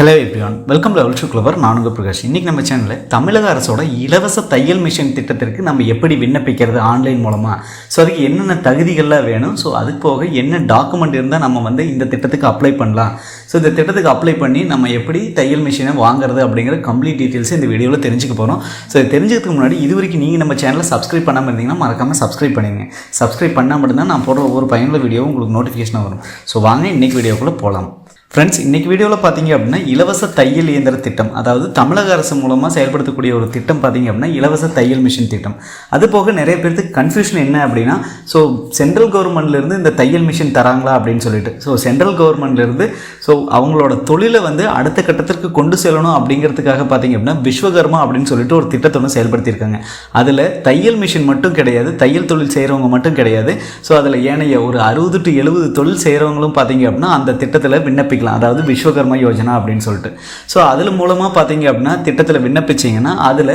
Hello everyone welcome to ultra clever நானுங்க பிரகாஷ். இன்றைக்கி நம்ம சேனலில் தமிழக அரசோட இலவச தையல் மிஷின் திட்டத்திற்கு நம்ம எப்படி விண்ணப்பிக்கிறது ஆன்லைன் மூலமாக ஸோ அதுக்கு என்னென்ன தகுதிகள்லாம் வேணும்? ஸோ அதுக்கு போக என்ன டாக்குமெண்ட் இருந்தால் நம்ம வந்து இந்த திட்டத்துக்கு அப்ளை பண்ணலாம். ஸோ இந்த திட்டத்துக்கு அப்ளை பண்ணி நம்ம எப்படி தையல் மிஷினை வாங்குறது அப்படிங்கிற கம்ப்ளீட் டீட்டெயில்ஸ் இந்த வீடியோவில் தெரிஞ்சுக்க போகிறோம் ஸோ தெரிஞ்சதுக்கு முன்னாடி இது வரைக்கும் நீங்கள் நம்ம சேனலை சப்ஸ்கிரைப் பண்ணாமல் இருந்தீங்கன்னா மறக்காமல் சப்ஸ்கிரைப் பண்ணிங்க சப்ஸ்கிரைப் பண்ணால் மட்டும்தான் நான் போடுற ஒவ்வொரு பயனுள்ள வீடியோவும் உங்களுக்கு நோட்டிஃபிகேஷனாக வரும். ஸோ வாங்க இன்றைக்கி வீடியோக்குள்ளே போகலாம் ஃப்ரெண்ட்ஸ் இன்றைக்கி வீடியோவில் பார்த்தீங்க அப்படின்னா இலவச தையல் இயந்திர திட்டம் அதாவது தமிழக அரசு மூலமாக செயல்படுத்தக்கூடிய ஒரு திட்டம் பார்த்தீங்க அப்படின்னா இலவச தையல் மிஷின் திட்டம். அது போக நிறைய பேருக்கு கன்ஃபியூஷன் என்ன அப்படின்னா ஸோ சென்ட்ரல் கவர்மெண்ட்லேருந்து இந்த தையல் மிஷின் தராங்களா அப்படின்னு சொல்லிட்டு. ஸோ சென்ட்ரல் கவர்மெண்ட்லேருந்து ஸோ அவங்களோட தொழிலை வந்து அடுத்த கட்டத்திற்கு கொண்டு செல்லணும் அப்படிங்கிறதுக்காக பார்த்தீங்க அப்படின்னா விஸ்வகர்மா அப்படின்னு சொல்லிட்டு ஒரு திட்டத்தை ஒன்று செயல்படுத்தியிருக்காங்க. அதில் தையல் மிஷின் மட்டும் கிடையாது தையல் தொழில் செய்கிறவங்க மட்டும் கிடையாது. ஸோ அதில் ஏனைய ஒரு அறுபது டு எழுபது தொழில் செய்கிறவங்களும் பார்த்தீங்க அப்படின்னா அந்த திட்டத்தில் பண்ணிக்கலாம். அதாவது விஸ்வகர்மா யோஜனா அப்படின்னு சொல்லிட்டு. ஸோ அதில் மூலமாக பார்த்தீங்க அப்படின்னா திட்டத்தில் விண்ணப்பிச்சிங்கன்னா அதில்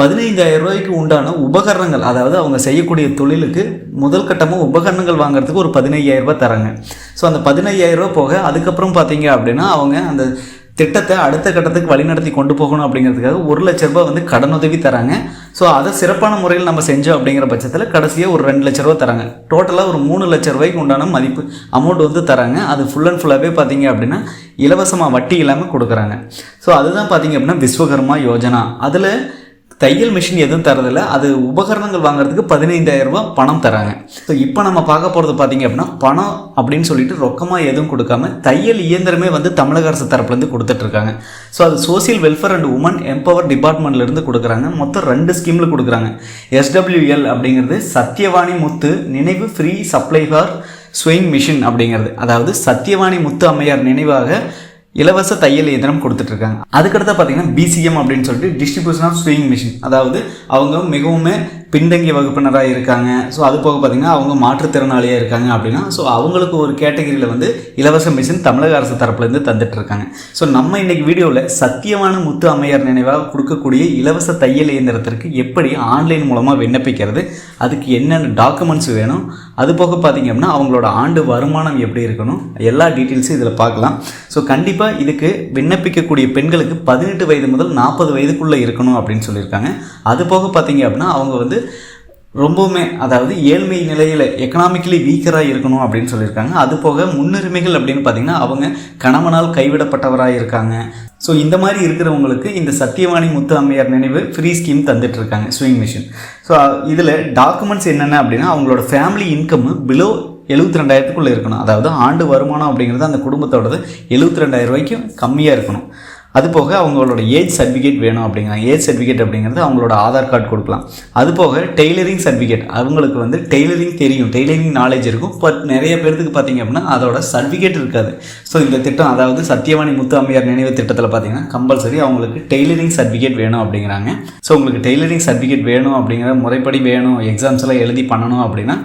பதினைந்தாயிரம் ரூபாய்க்கு உண்டான உபகரணங்கள் அதாவது அவங்க செய்யக்கூடிய தொழிலுக்கு முதல் கட்டமாக உபகரணங்கள் வாங்குறதுக்கு ஒரு பதினையாயிரம் ரூபாய் தராங்க. ஸோ அந்த பதினையாயிரம் ரூபாய் போக அதுக்கப்புறம் பார்த்தீங்க அப்படின்னா அவங்க அந்த திட்டத்தை அடுத்த கட்டத்துக்கு வழிநடத்தி கொண்டு போகணும் அப்படிங்கிறதுக்காக ஒரு லட்ச ரூபாய் வந்து கடனுதவி தராங்க. ஸோ அதை சிறப்பான முறையில் நம்ம செஞ்சோம் அப்படிங்கிற பட்சத்தில் கடைசியாக ஒரு ரெண்டு லட்ச ரூபா தராங்க. டோட்டலாக ஒரு மூணு லட்ச ரூபாய்க்கு உண்டான மதிப்பு அமௌண்ட் வந்து தராங்க. அது ஃபுல் அண்ட் ஃபுல்லாகவே பார்த்தீங்க அப்படின்னா இலவசமாக வட்டி இல்லாமல் கொடுக்குறாங்க. ஸோ அதுதான் பார்த்தீங்க அப்படின்னா விஸ்வகர்மா யோஜனா. அதில் தையல் மிஷின் எதுவும் தரதில்ல அது உபகரணங்கள் வாங்குறதுக்கு பதினைந்தாயிரம் ரூபாய் பணம் தராங்க ஸோ இப்போ நம்ம பார்க்க போகிறது பார்த்தீங்க அப்படின்னா பணம் அப்படின்னு சொல்லிட்டு ரொக்கமாக எதுவும் கொடுக்காம தையல் இயந்திரமே வந்து தமிழக அரசு தரப்புலேருந்து கொடுத்துட்ருக்காங்க ஸோ அது social welfare and women empower டிபார்ட்மெண்ட்லேருந்து கொடுக்குறாங்க. மொத்தம் ரெண்டு ஸ்கீமில் கொடுக்குறாங்க. எஸ்டபிள்யூஎல் அப்படிங்கிறது சத்யவாணி முத்து நினைவு free supply for sewing machine அப்படிங்கிறது. அதாவது சத்யவாணி முத்து அம்மையார் நினைவாக இலவச தையல் இயந்திரம் கொடுத்துட்ருக்காங்க. அதுக்கடுத்து பார்த்தீங்கன்னா பிசிஎம் அப்படின்னு சொல்லிட்டு டிஸ்ட்ரிபியூஷன் ஆஃப் ஸ்விங் மிஷின் அதாவது அவங்க மிகவும் பின்தங்கிய வகுப்பினராக இருக்காங்க. ஸோ அது போக பார்த்தீங்கன்னா அவங்க மாற்றுத்திறனாளியாக இருக்காங்க அப்படின்னா ஸோ அவங்களுக்கு ஒரு கேட்டகரியில் வந்து இலவச மிஷின் தமிழக அரசு தரப்புலேருந்து தந்துட்டு இருக்காங்க ஸோ நம்ம இன்றைக்கி வீடியோவில் சத்தியமான முத்து அம்மையார் நினைவாக கொடுக்கக்கூடிய இலவச தையல் இயந்திரத்திற்கு எப்படி ஆன்லைன் மூலமாக விண்ணப்பிக்கிறது அதுக்கு என்னென்ன டாக்குமெண்ட்ஸ் வேணும் அது போக பார்த்தீங்க அப்படின்னா அவங்களோட ஆண்டு வருமானம் எப்படி இருக்கணும் எல்லா டீட்டெயில்ஸும் இதில் பார்க்கலாம். ஸோ கண்டிப்பாக இதுக்கு விண்ணப்பிக்கக்கூடிய பெண்களுக்கு பதினெட்டு வயது முதல் நாற்பது வயதுக்குள்ளே இருக்கணும் அப்படின்னு சொல்லியிருக்காங்க. அது போக பார்த்தீங்க அப்படின்னா அவங்க வந்து ரொம்பவுமே அதாவது ஏழ்மை நிலையில் எக்கனாமிக்கலி வீக்கராக இருக்கணும் அப்படின்னு சொல்லியிருக்காங்க. அது போக முன்னுரிமைகள் அப்படின்னு பார்த்தீங்கன்னா அவங்க கணவனால் கைவிடப்பட்டவராக இருக்காங்க. ஸோ இந்த மாதிரி இருக்கிறவங்களுக்கு இந்த சத்தியவாணி முத்து அம்மையார் நினைவு ஃப்ரீ ஸ்கீம் தந்துட்டு இருக்காங்க ஸ்விங் மிஷின் ஸோ இதில் டாக்குமெண்ட்ஸ் என்னென்ன அப்படின்னா அவங்களோட ஃபேமிலி இன்கம் பிலோ எழுபத்தி ரெண்டாயிரத்துக்குள்ளே இருக்கணும். அதாவது ஆண்டு வருமானம் அப்படிங்கிறது அந்த குடும்பத்தோடது எழுபத்தி ரெண்டாயிரம் ரூபாய்க்கும் கம்மியாக இருக்கணும். அது போக அவங்களோட ஏஜ் சர்டிஃபிகேட் வேணும் அப்படிங்கிறாங்க. ஏஜ் சர்டிஃபிகேட் அப்படிங்கிறது அவங்களோட ஆதார் கார்டு கொடுக்கலாம். அது போக டெய்லரிங் சர்டிஃபிகேட். அவங்களுக்கு வந்து டெய்லரிங் தெரியும். டெய்லரிங் நாலேஜ் இருக்கும். பட் நிறைய பேர்த்துக்கு பார்த்தீங்க அப்படின்னா அதோட சர்டிஃபிகேட் இருக்காது. ஸோ இந்த திட்டம் அதாவது சத்தியவாணி முத்து அம்மையார் நினைவு திட்டத்தில் பார்த்தீங்கன்னா கம்பல்சரி அவங்களுக்கு டெய்லரிங் சர்டிஃபிகேட் வேணும் அப்படிங்கிறாங்க. ஸோ உங்களுக்கு டெய்லரிங் சர்டிஃபிகேட் வேணும் அப்படிங்கிற முறைப்படி வேணும். எக்ஸாம்ஸ் எல்லாம் எழுதி பண்ணணும் அப்படின்னா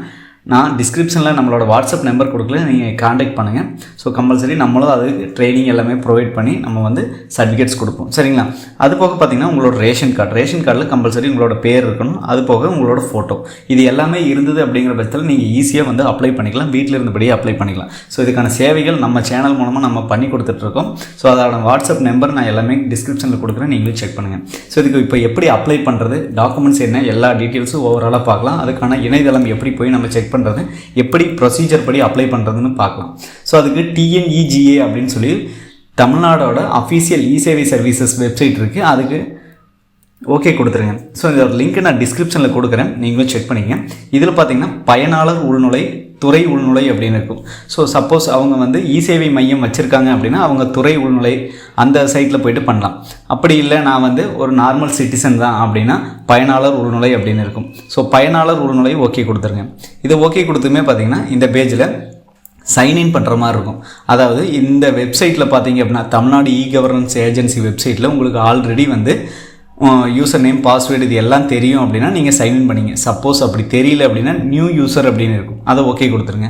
நான் டிஸ்கிரிப்ஷனில் நம்மளோட வாட்ஸ்அப் நம்பர் கொடுக்கல நீங்கள் காண்டாக்ட் பண்ணுங்கள் ஸோ கம்பல்சரி நம்மளும் அது ட்ரைனிங் எல்லாமே ப்ரொவைட் பண்ணி நம்ம வந்து சர்டிஃபிகேட்ஸ் கொடுப்போம். சரிங்களா? அது போக பார்த்தீங்கன்னா உங்களோட ரேஷன் கார்டு ரேஷன் கார்டில் கம்பல்சரி உங்களோட பேர் இருக்கணும். அது போக உங்களோட ஃபோட்டோ இது எல்லாமே இருந்தது அப்படிங்கிற பட்சத்தில் நீங்கள் ஈஸியாக வந்து அப்ளை பண்ணிக்கலாம். வீட்டில் இருந்தபடியே அப்ளை பண்ணிக்கலாம். ஸோ இதுக்கான சேவைகள் நம்ம சேனல் மூலமாக நம்ம பண்ணி கொடுத்துட்ருக்கோம் ஸோ அதோட வாட்ஸ்அப் நம்பர் நான் எல்லாமே டிஸ்கிரிப்ஷனில் கொடுக்குறேன். நீங்களும் செக் பண்ணுங்கள் ஸோ இதுக்கு இப்போ எப்படி அப்ளை பண்ணுறது டாக்குமெண்ட்ஸ் என்ன? எல்லா டீட்டெயில்ஸும் ஓவராலாக பார்க்கலாம். அதுக்கான இணையதளம் எப்படி போய் நம்ம செக் பண்ணுறது எப்படி ப்ரொசீஜர் படி அப்ளை பண்ணுறதுன்னு பார்க்கலாம். ஸோ அதுக்கு டிஎன்இஜிஏ அப்படின்னு சொல்லி தமிழ்நாடோட அஃபீஷியல் இ சேவை சர்வீசஸ் வெப்சைட் இருக்குது அதுக்கு ஓகே கொடுத்துருங்க. ஸோ இதோட லிங்க்கை நான் டிஸ்கிரிப்ஷனில் கொடுக்குறேன். நீங்களும் செக் பண்ணிங்க இதில் பார்த்தீங்கன்னா பயனாளர் உள்நுழை துறை உள்நுழை அப்படின்னு இருக்கும். ஸோ சப்போஸ் அவங்க வந்து இ சேவை மையம் வச்சுருக்காங்க அப்படின்னா அவங்க துறை உள்நுழை அந்த சைட்டில் போயிட்டு பண்ணலாம். அப்படி இல்லை நான் வந்து ஒரு நார்மல் சிட்டிசன் தான் அப்படின்னா பயனாளர் உள்நுழை அப்படின்னு இருக்கும். ஸோ பயனாளர் உள்நுழை ஓகே கொடுத்துருங்க. இதை ஓகே கொடுத்துமே பார்த்தீங்கன்னா இந்த பேஜில் சைன்இன் பண்ணுற மாதிரி இருக்கும். அதாவது இந்த வெப்சைட்டில் பார்த்தீங்க அப்படின்னா தமிழ்நாடு இ கவர்னன்ஸ் ஏஜென்சி வெப்சைட்டில் உங்களுக்கு ஆல்ரெடி வந்து யூசர் நேம் பாஸ்வேர்டு இது எல்லாம் தெரியும் அப்படின்னா நீங்கள் சைன்இன் பண்ணிங்க. சப்போஸ் அப்படி தெரியல அப்படின்னா நியூ யூசர் அப்படின்னு இருக்கும். அதை ஓகே கொடுத்துருங்க.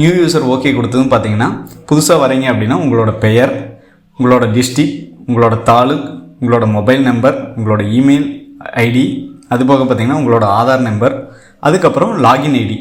நியூ யூசர் ஓகே கொடுத்ததும் பார்த்தீங்கன்னா புதுசாக வரீங்க அப்படின்னா உங்களோட பெயர் உங்களோட டிஸ்ட்ரிக் உங்களோட தாலுக் உங்களோட மொபைல் நம்பர் உங்களோட இமெயில் ஐடி அது போக பார்த்தீங்கன்னா உங்களோட ஆதார் நம்பர் அதுக்கப்புறம் லாகின் ஐடி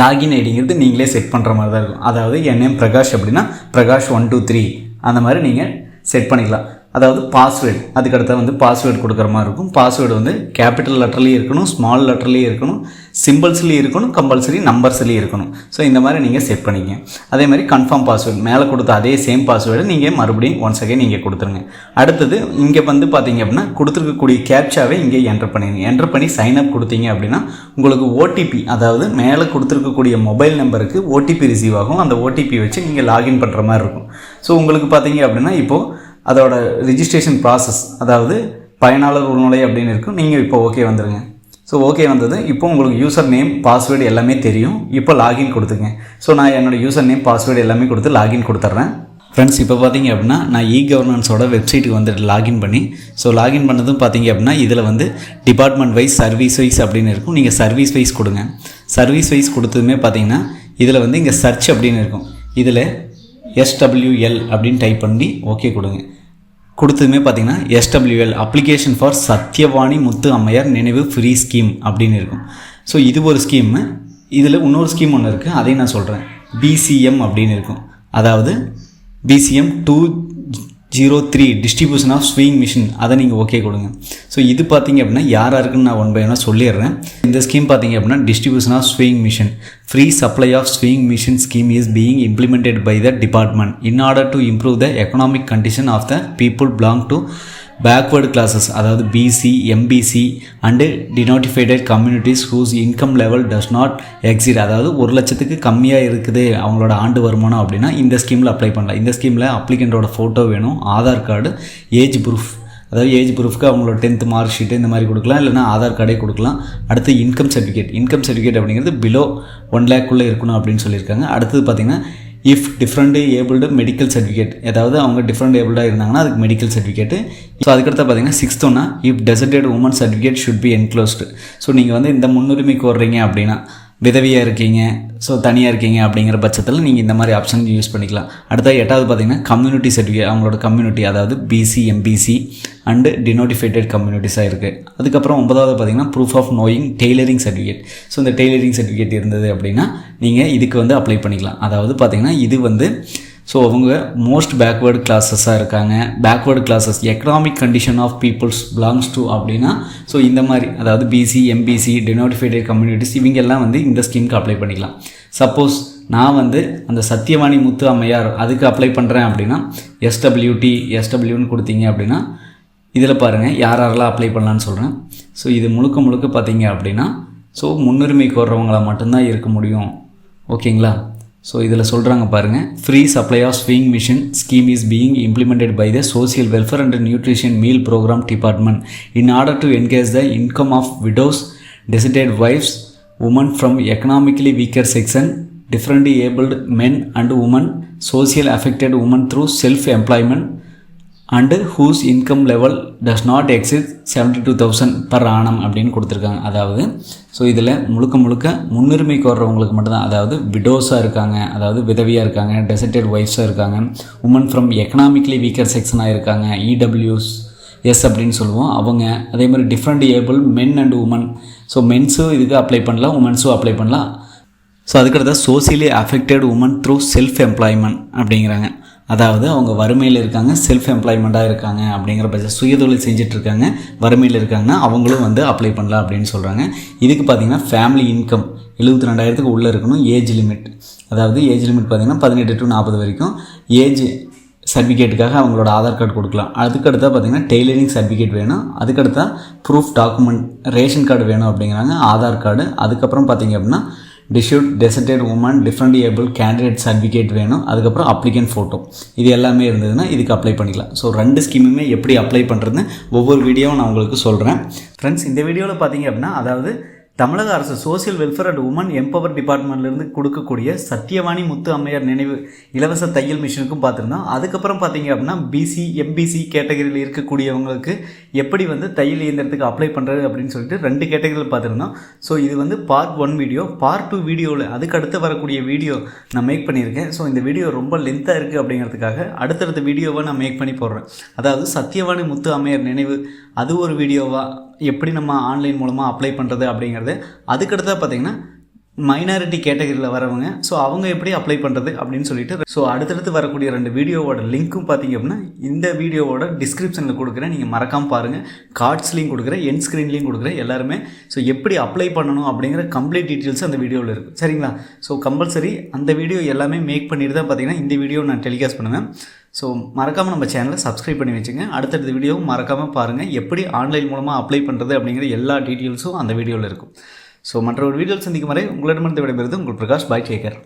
லாகின் ஐடிங்கிறது நீங்களே செட் பண்ணுற மாதிரி தான் இருக்கும். அதாவது என் நேம் பிரகாஷ் அப்படின்னா பிரகாஷ் ஒன் டூ த்ரீ அந்த மாதிரி நீங்கள் செட் பண்ணிக்கலாம். அதாவது பாஸ்வேர்டு அதுக்கடுத்த வந்து பாஸ்வேர்டு கொடுக்குற மாதிரி இருக்கும். பாஸ்வேர்டு வந்து கேபிட்டல் லெட்டர்லேயும் இருக்கணும் ஸ்மால் லெட்டர்லேயும் இருக்கணும் சிம்பிள்ஸ்லேயும் இருக்கணும் கம்பல்சரி நம்பர்ஸ்லேயும் இருக்கணும். ஸோ இந்த மாதிரி நீங்கள் செட் பண்ணிங்க. அதே மாதிரி கன்ஃபார்ம் பாஸ்வேர்டு மேலே கொடுத்த அதே சேம் பாஸ்வேர்டு நீங்கள் மறுபடியும் ஒன்ஸ் அகைன் நீங்கள் கொடுத்துருங்க. அடுத்தது இங்கே வந்து பார்த்தீங்க அப்படின்னா கொடுத்துருக்கக்கூடிய கேப்சாவே இங்கே என்டர் பண்ணிடுங்க என்டர் பண்ணி சைன் அப் கொடுத்தீங்க அப்படின்னா உங்களுக்கு ஓடிபி அதாவது மேலே கொடுத்துருக்கக்கூடிய மொபைல் நம்பருக்கு ஓடிபி ரிசீவ் ஆகும். அந்த ஓடிபி வச்சு நீங்கள் லாகின் பண்ணுற மாதிரி இருக்கும். ஸோ உங்களுக்கு பார்த்தீங்க அப்படின்னா இப்போது அதோட ரிஜிஸ்ட்ரேஷன் ப்ராசஸ் அதாவது பயனாளர் உள்நுழை அப்படின்னு இருக்கும். நீங்கள் இப்போ ஓகே வந்துடுங்க ஸோ ஓகே வந்தது. இப்போ உங்களுக்கு யூசர் நேம் பாஸ்வேர்டு எல்லாமே தெரியும். இப்போ லாகின் கொடுத்துங்க. ஸோ நான் என்னோடய யூசர் நேம் பாஸ்வேர்டு எல்லாமே கொடுத்து லாகின் கொடுத்துட்றேன் ஃப்ரெண்ட்ஸ் இப்போ பார்த்தீங்க அப்படின்னா நான் இ கவர்னன்ஸோட வெப்சைட்டுக்கு வந்துட்டு லாகின் பண்ணி ஸோ லாகின் பண்ணதும் பார்த்தீங்க அப்படின்னா இதில் வந்து டிபார்ட்மெண்ட் வைஸ் சர்வீஸ் வைஸ் அப்படின்னு இருக்கும். நீங்கள் சர்வீஸ் வைஸ் கொடுங்க. சர்வீஸ் வைஸ் கொடுத்ததுமே பார்த்தீங்கன்னா இதில் வந்து இங்கே சர்ச் அப்படின்னு இருக்கும். இதில் எஸ்டபிள்யூஎல் அப்படின்னு டைப் பண்ணி ஓகே கொடுங்க. கொடுத்ததுமே பார்த்தீங்கன்னா SWL application for Sathyavani Muthu அம்மையார் நினைவு ஃப்ரீ ஸ்கீம் அப்படின்னு இருக்கும். ஸோ இது ஒரு ஸ்கீமு இதில் இன்னொரு ஸ்கீம் ஒன்று இருக்குது அதையும் நான் சொல்கிறேன் பிசிஎம் அப்படின்னு இருக்கும். அதாவது PCM two zero three distribution of sewing machine அதை நீங்கள் ஓகே கொடுங்க. ஸோ இது பார்த்தீங்க அப்படின்னா யார் யாருக்குன்னு நான் ஒன் பை ஒன்னாக சொல்லிடுறேன். இந்த ஸ்கீம் பார்த்தீங்க அப்படின்னா distribution of sewing machine free supply of sewing machine scheme is being implemented by the department in order to improve the economic condition of the people belong to backward classes அதாவது BC MBC and denotified communities whose income level does not exceed அதாவது ஒரு லட்சத்துக்கு கம்மியாக இருக்குது அவங்களோட ஆண்டு வருமானம் அப்படின்னா இந்த ஸ்கீமில் அப்ளை பண்ணலாம். இந்த ஸ்கீமில் அப்ளிகண்ட்டோட ஃபோட்டோ வேணும் ஆதார் கார்டு ஏஜ் ப்ரூஃப் அதாவது ஏஜ் ப்ரூஃப்க்கு அவங்களோட டென்த்து மார்க் ஷீட்டு இந்த மாதிரி கொடுக்கலாம் இல்லைனா ஆதார் கார்டே கொடுக்கலாம். அடுத்து இன்கம் சர்டிஃபிகேட் இன்கம் சர்டிஃபிகேட் அப்படிங்கிறது பிலோ ஒன் லேக்குள்ளே இருக்கணும் அப்படின்னு சொல்லியிருக்காங்க. அடுத்தது பார்த்திங்கன்னா if different abled medical certificate ஏதாவது அவங்க டிஃப்ரெண்ட் ஏபிள்டாக இருந்தாங்கன்னா அதுக்கு மெடிக்கல் சர்டிஃபிகேட்டு ஸோ அதுக்கடுத்து பார்த்தீங்கன்னா சிக்ஸ்த்தோன்னா if deserted women certificate should be enclosed so நீங்கள் வந்து இந்த முன்னுரிமை கோர்றீங்க அப்படின்னா விதவியாக இருக்கீங்க ஸோ தனியாக இருக்கீங்க அப்படிங்கிற பட்சத்தில் நீங்கள் இந்த மாதிரி ஆப்ஷன் யூஸ் பண்ணிக்கலாம். அடுத்த எட்டாவது பார்த்தீங்கன்னா கம்யூனிட்டி சர்டிஃபிகேட் அவங்களோட கம்யூனிட்டி அதாவது பிசி எம்பிசி அண்டு டினோட்டிஃபைடட் கம்யூனிட்டிஸாக இருக்குது அதுக்கப்புறம் ஒன்பதாவது பார்த்தீங்கன்னா proof of knowing tailoring certificate so இந்த டெய்லரிங் சர்டிஃபிகேட் இருந்தது அப்படின்னா நீங்கள் இதுக்கு வந்து அப்ளை பண்ணிக்கலாம். அதாவது பார்த்தீங்கன்னா இது வந்து ஸோ அவங்க மோஸ்ட் பேக்வேர்டு கிளாஸஸாக இருக்காங்க. Backward classes economic condition of peoples belongs to அப்படின்னா ஸோ இந்த மாதிரி அதாவது பிசி எம்பிசி டினோட்டிஃபைடட் கம்யூனிட்டிஸ் இவங்கெல்லாம் வந்து இந்த ஸ்கீமுக்கு அப்ளை பண்ணிக்கலாம். சப்போஸ் நான் வந்து அந்த சத்தியவாணி முத்து அம்மையார் அதுக்கு அப்ளை பண்ணுறேன் அப்படின்னா எஸ்டபிள்யூடி எஸ்டபிள்யூன்னு கொடுத்தீங்க அப்படின்னா இதில் பாருங்கள் யார் யாரெல்லாம் அப்ளை பண்ணலான்னு சொல்கிறேன் ஸோ இது முழுக்க முழுக்க பார்த்தீங்க அப்படின்னா ஸோ முன்னுரிமை கோர்றவங்கள மட்டும்தான் இருக்க முடியும். ஓகேங்களா ஸோ இதில் சொல்கிறாங்க பாருங்கள் free supply of sewing machine scheme is being implemented by the social welfare and nutrition meal programme department in order to engage the income of widows destitute wives women from economically weaker section differently abled men and women social affected women through self employment and whose income level does not exceed seventy two thousand per annum அப்படின்னு கொடுத்துருக்காங்க. அதாவது so இதில் முழுக்க முழுக்க முன்னுரிமை கோர்றவங்களுக்கு மட்டும்தான் அதாவது விடோஸாக இருக்காங்க அதாவது விதவியாக இருக்காங்க டெசர்டட் ஒய்ஃப்ஸாக இருக்காங்க உமன் ஃப்ரம் எக்கனாமிக்லி வீக்கர் செக்ஷனாக இருக்காங்க இடபிள்யூஸ் எஸ் அப்படின்னு சொல்லுவோம். அவங்க அதே மாதிரி different able men and women so மென்ஸும் இதுக்கு அப்ளை பண்ணலாம் உமன்ஸும் அப்ளை பண்ணலாம். ஸோ அதுக்கடுத்த socially affected women through self employment அப்படிங்கிறாங்க. அதாவது அவங்க வறுமையில் இருக்காங்க செல்ஃப் எம்ப்ளாய்மெண்ட்டாக இருக்காங்க அப்படிங்கிற பட்சம் சுயதொழில் செஞ்சிட்ருக்காங்க வறுமையில் இருக்காங்கன்னா அவங்களும் வந்து அப்ளை பண்ணலாம் அப்படின்னு சொல்கிறாங்க இதுக்கு பார்த்தீங்கன்னா ஃபேமிலி இன்கம் எழுபத்தி ரெண்டாயிரத்துக்கு உள்ளே இருக்கணும் ஏஜ் லிமிட் அதாவது ஏஜ் லிமிட் பார்த்தீங்கன்னா பதினெட்டு டு நாற்பது வரைக்கும். ஏஜ் சர்டிஃபிகேட்டுக்காக அவங்களோட ஆதார் கார்டு கொடுக்கலாம். அதுக்கடுத்தா பார்த்தீங்கன்னா டெய்லரிங் சர்டிஃபிகேட் வேணும். அதுக்கடுத்தா ப்ரூஃப் டாக்குமெண்ட் ரேஷன் கார்டு வேணும் அப்படிங்கிறாங்க ஆதார் கார்டு. அதுக்கப்புறம் பார்த்திங்க அப்படின்னா destitute deserted women different able candidate certificate வேணும். அதுக்கப்புறம் அப்ளிகன் ஃபோட்டோ இது எல்லாமே இருந்ததுன்னா இதுக்கு அப்ளை பண்ணிக்கலாம். ஸோ ரெண்டு ஸ்கீமுமே எப்படி அப்ளை பண்ணுறதுன்னு ஒவ்வொரு வீடியோவும் நான் உங்களுக்கு சொல்கிறேன் ஃப்ரெண்ட்ஸ் இந்த வீடியோவில் பார்த்தீங்க அப்படின்னா அதாவது தமிழக அரசு social welfare and women empower டிபார்ட்மெண்ட்லேருந்து கொடுக்கக்கூடிய சத்தியவாணி முத்து அம்மையார் நினைவு இலவச தையல் மிஷினுக்கும் பார்த்துருந்தோம். அதுக்கப்புறம் பார்த்தீங்க அப்படின்னா பிசி எம்பிசி கேட்டகரியில் இருக்கக்கூடியவங்களுக்கு எப்படி வந்து தையல் இயந்திரத்துக்கு அப்ளை பண்ணுறது அப்படின்னு சொல்லிட்டு ரெண்டு கேட்டகரியில் பார்த்துருந்தோம். ஸோ இது வந்து part one video part two வீடியோவில் அதுக்கு அடுத்து வரக்கூடிய வீடியோ நான் மேக் பண்ணியிருக்கேன். ஸோ இந்த வீடியோ ரொம்ப லென்த்தாக இருக்குது அப்படிங்கிறதுக்காக அடுத்தடுத்த வீடியோவை நான் மேக் பண்ணி போடுறேன். அதாவது சத்தியவாணி முத்து அம்மையார் நினைவு அது ஒரு வீடியோவாக எப்படி நம்ம ஆன்லைன் மூலமாக அப்ளை பண்ணுறது அப்படிங்கிறது? அதுக்கடுத்தா பார்த்தீங்கன்னா மைனாரிட்டி கேட்டகரியில் வரவங்க. ஸோ அவங்க எப்படி அப்ளை பண்ணுறது அப்படின்னு சொல்லிட்டு ஸோ அடுத்தடுத்து வரக்கூடிய ரெண்டு வீடியோவோட லிங்க்கும் பார்த்தீங்க அப்படின்னா இந்த வீடியோவோட டிஸ்கிரிப்ஷனில் கொடுக்குறேன். நீங்கள் மறக்காமல் பாருங்கள் கார்ட்ஸ்லையும் கொடுக்குறேன் என் ஸ்க்ரீன்லேயும் கொடுக்குறேன் எல்லாருமே. ஸோ எப்படி அப்ளை பண்ணணும் அப்படிங்கிற கம்ப்ளீட் டீட்டெயில்ஸ் அந்த வீடியோவில் இருக்குது சரிங்களா? ஸோ கம்பல்சரி அந்த வீடியோ எல்லாமே மேக் பண்ணிட்டு தான் பார்த்தீங்கன்னா இந்த வீடியோ நான் டெலிகாஸ்ட் பண்ணுவேன். ஸோ மறக்காமல் நம்ம சேனலை சப்ஸ்கிரைப் பண்ணி வச்சுங்க. அடுத்தடுத்த வீடியோவும் மறக்காமல் பாருங்கள் எப்படி ஆன்லைன் மூலமாக அப்ளை பண்ணுறது அப்படிங்கிற எல்லா டீட்டெயில்ஸும் அந்த வீடியோவில் இருக்கும். ஸோ மற்ற ஒரு வீடியோ சந்திக்கும் வரை உங்களிடமிருந்து விடைபெறுது உங்கள் பிரகாஷ் பாய் டேக்கர்